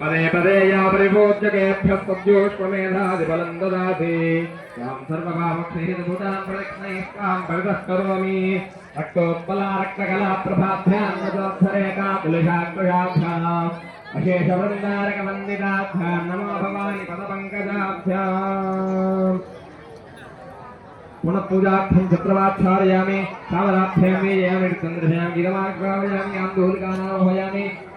पदे पदे या परिभोज्यकेभ्यः सद्योष्वमेधादिबलं ददाति। तां अशेषवृन्दारकवन्दिताभ्यां नमो भवानि पदपङ्कजाभ्याम् पुनः पूजार्थं जयामि चन्द्रशयामि गिरमाग्रावयामि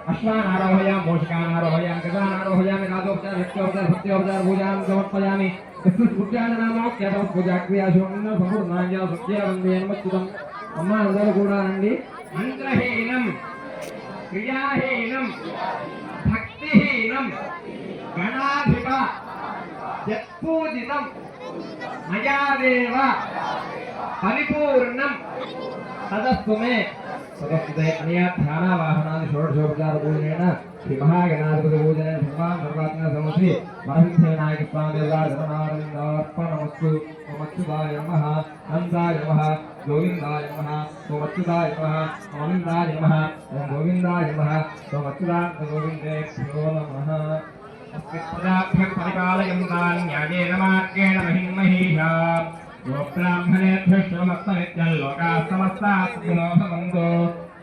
अश्वानारोहयामि मोषकानारोहयामि गजानारोहयामि नादोपचार भक्त्योपचार भक्त्योपचार पूजां समर्पयामि పూజానామాఖ్యాతం పూజాక్రియాశోన్న సంపూర్ణాంజ సత్యవందే నమస్తుతం అమ్మ అందరూ కూడా రండి మంత్రహీనం క్రియాహీనం భక్తిహీనం గణాధిప యత్పూజితం మయాదేవ పరిపూర్ణం. తదస్తు మే సదస్తుతే అనయా ధ్యానావాహనాది షోడశోపచార పూజనైన శ్రీ మహాగణాధిపతి పూజన సర్వాన్ సర్వాత్మ సమశ్రీ మరవిద్యనాయక స్వామి దేవార్పణమస్తు ఓమచ్యుతాయ నమ. నందాయ నమ. గోవిందాయ నమ. ఓమచ్యుతాయ నమ. గోవిందాయ నమ. ఓం గోవిందాయ నమః. ఓమచ్యుతాంత గోవిందేభ్యో నమః. పదాభ్యం పరిపాలయంతాన్ న్యాయేన మార్గేణ మహిమహీషా గోబ్రాహ్మణేభ్యశ్వమస్తనిత్యం లోకాः సమస్తాः సుఖినో భవంతు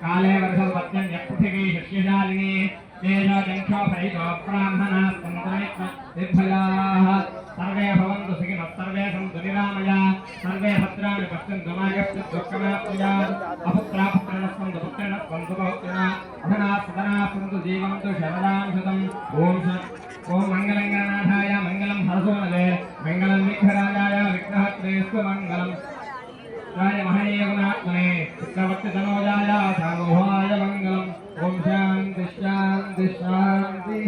కాలే వర్షల్పత్యం యపృథివీ శస్యశాలిని తేజోజంక్షో ఫలితో బ్రాహ్మణాः సంతమిత్మయాः సర్వే భవంతు సుఖినः సర్వే సంతు నిరామయ సర్వే భద్రాణి పశ్యంతు మాగస్య దుఃఖమాప్నుయాత్ అపుత్రాపుత్రిణः సంతు పుత్రిణः సంతు పౌత్రిణः అధనా సుధనా సంతు शांति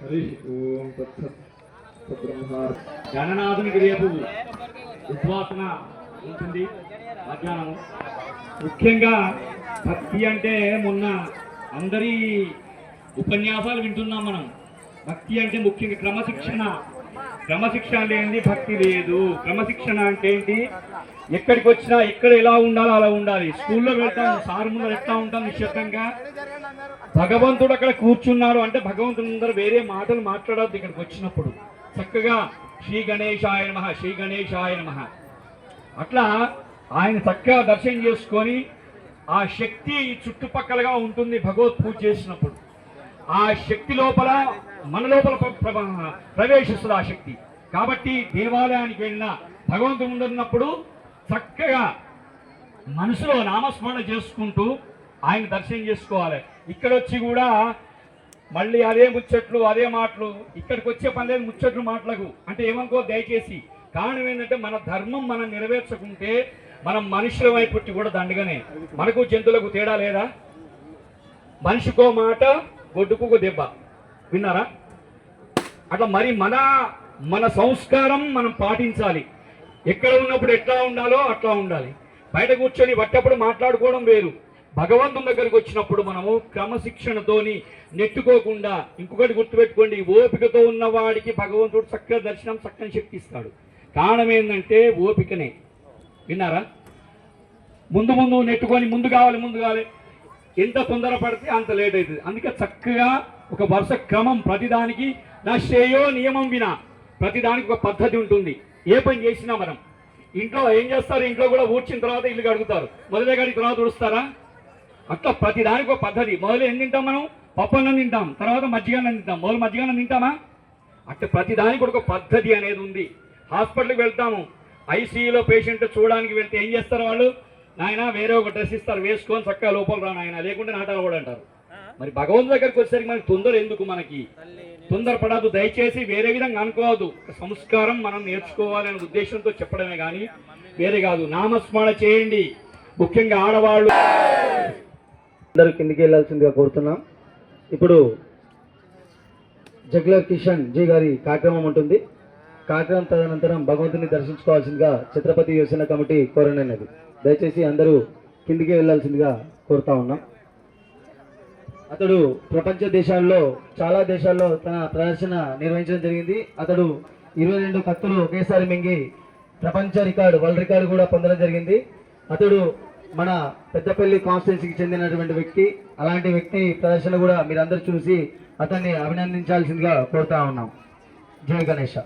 హరి ఓం గణనాథునికి రేపు ఉద్వాసన ఉంటుంది మధ్యాహ్నం ముఖ్యంగా భక్తి అంటే మొన్న అందరి ఉపన్యాసాలు వింటున్నాం మనం. భక్తి అంటే ముఖ్యంగా క్రమశిక్షణ. క్రమశిక్షణ లేనిది భక్తి లేదు. క్రమశిక్షణ అంటే ఏంటి? ఎక్కడికి వచ్చినా ఎక్కడ ఎలా ఉండాలో అలా ఉండాలి. స్కూల్లో వెళ్తాం సార్ ముందర ఎట్లా ఉంటాం నిశ్శబ్దంగా? భగవంతుడు అక్కడ కూర్చున్నాడు అంటే భగవంతుడు ముందర వేరే మాటలు మాట్లాడద్దు ఇక్కడికి వచ్చినప్పుడు. చక్కగా శ్రీ గణేశాయ నమ శ్రీ గణేశాయ నమ. అట్లా ఆయన చక్కగా దర్శనం చేసుకొని ఆ శక్తి చుట్టుపక్కలగా ఉంటుంది భగవత్ పూజ చేసినప్పుడు. ఆ శక్తి లోపల మన లోపల ప్రవేశిస్తుంది ఆ శక్తి. కాబట్టి దేవాలయానికి వెళ్ళిన భగవంతుడు ముందున్నప్పుడు చక్కగా మనసులో నామస్మరణ చేసుకుంటూ ఆయన దర్శనం చేసుకోవాలి. ఇక్కడ వచ్చి కూడా మళ్ళీ అదే ముచ్చట్లు అదే మాటలు ఇక్కడికి వచ్చే పని లేదు ముచ్చట్లు మాటలకు అంటే ఏమనుకో దయచేసి. కారణం ఏంటంటే మన ధర్మం మనం నెరవేర్చకుంటే మనం మనుషుల వైపు కూడా దండగానే. మనకు జంతువులకు తేడా లేదా? మనిషికో మాట గొడ్డుకు దెబ్బ. విన్నారా? అట్లా మరి మన మన సంస్కారం మనం పాటించాలి. ఎక్కడ ఉన్నప్పుడు ఎట్లా ఉండాలో అట్లా ఉండాలి. బయట కూర్చొని పట్టప్పుడు మాట్లాడుకోవడం వేరు. భగవంతుని దగ్గరికి వచ్చినప్పుడు మనము క్రమశిక్షణతోని నెట్టుకోకుండా ఇంకొకటి గుర్తుపెట్టుకోండి ఓపికతో ఉన్న వాడికి భగవంతుడు చక్కగా దర్శనం చక్కని శక్తిస్తాడు కారణం ఏంటంటే ఓపికనే. విన్నారా? ముందు ముందు నెట్టుకొని ముందు కావాలి ముందు కావాలి. ఎంత తొందరపడితే అంత లేట్ అవుతుంది. అందుకే చక్కగా ఒక వరుస క్రమం ప్రతిదానికి. నా శ్రేయో నియమం వినా ప్రతిదానికి ఒక పద్ధతి ఉంటుంది. ఏ పని చేసినా మనం. ఇంట్లో ఏం చేస్తారు? ఇంట్లో కూడా ఊడ్చిన తర్వాత ఇల్లు కడుగుతారు. మొదలే గడికి తర్వాత ఉడుస్తారా అట్లా ప్రతిదానికి ఒక పద్ధతి. మొదలు ఏం తింటాం మనం? పప్పన్నం తింటాం. తర్వాత మజ్జిగన్నం తింటాం. మొదలు మజ్జిగన్నం తింటామా? అట్లా ప్రతిదానికి కూడా ఒక పద్ధతి అనేది ఉంది. హాస్పిటల్కి వెళ్తాము. ఐసీయూలో పేషెంట్ చూడడానికి వెళ్తే ఏం చేస్తారు వాళ్ళు? నాయన వేరే ఒక డ్రెస్ ఇస్తారు. వేసుకొని చక్కగా లోపల రా నాయన. లేకుంటే నాటాలు కూడా అంటారు. మరి భగవంతు దగ్గరికి వచ్చేసరికి మనకి తొందర ఎందుకు మనకి? తొందరపడదు దయచేసి వేరే విధంగా అనుకోవద్దు. సంస్కారం మనం నేర్చుకోవాలి అనే ఉద్దేశంతో చెప్పడమే కానీ వేరే కాదు నామస్మరణ చేయండి. ముఖ్యంగా ఆడవాళ్ళు అందరూ కిందికి వెళ్ళాల్సిందిగా కోరుతున్నాం. ఇప్పుడు జగ్లర్ కిషన్ జీ గారి కార్యక్రమం ఉంటుంది. కార్యక్రమం తదనంతరం భగవంతుని దర్శించుకోవాల్సిందిగా ఛత్రపతి యువసేన కమిటీ కోరనది దయచేసి అందరూ కిందికి వెళ్ళాల్సిందిగా కోరుతా ఉన్నాం. అతడు ప్రపంచ దేశాల్లో చాలా దేశాల్లో తన ప్రదర్శన నిర్వహించడం జరిగింది. అతడు ఇరవై రెండు కత్తులు ఒకేసారి మింగి ప్రపంచ రికార్డు వరల్డ్ రికార్డు కూడా పొందడం జరిగింది. అతడు మన పెద్దపల్లి కాన్స్టిట్యున్సీకి చెందినటువంటి వ్యక్తి. అలాంటి వ్యక్తి ప్రదర్శన కూడా మీరందరూ చూసి అతన్ని అభినందించాల్సిందిగా కోరుతా ఉన్నాం. జై గణేష్.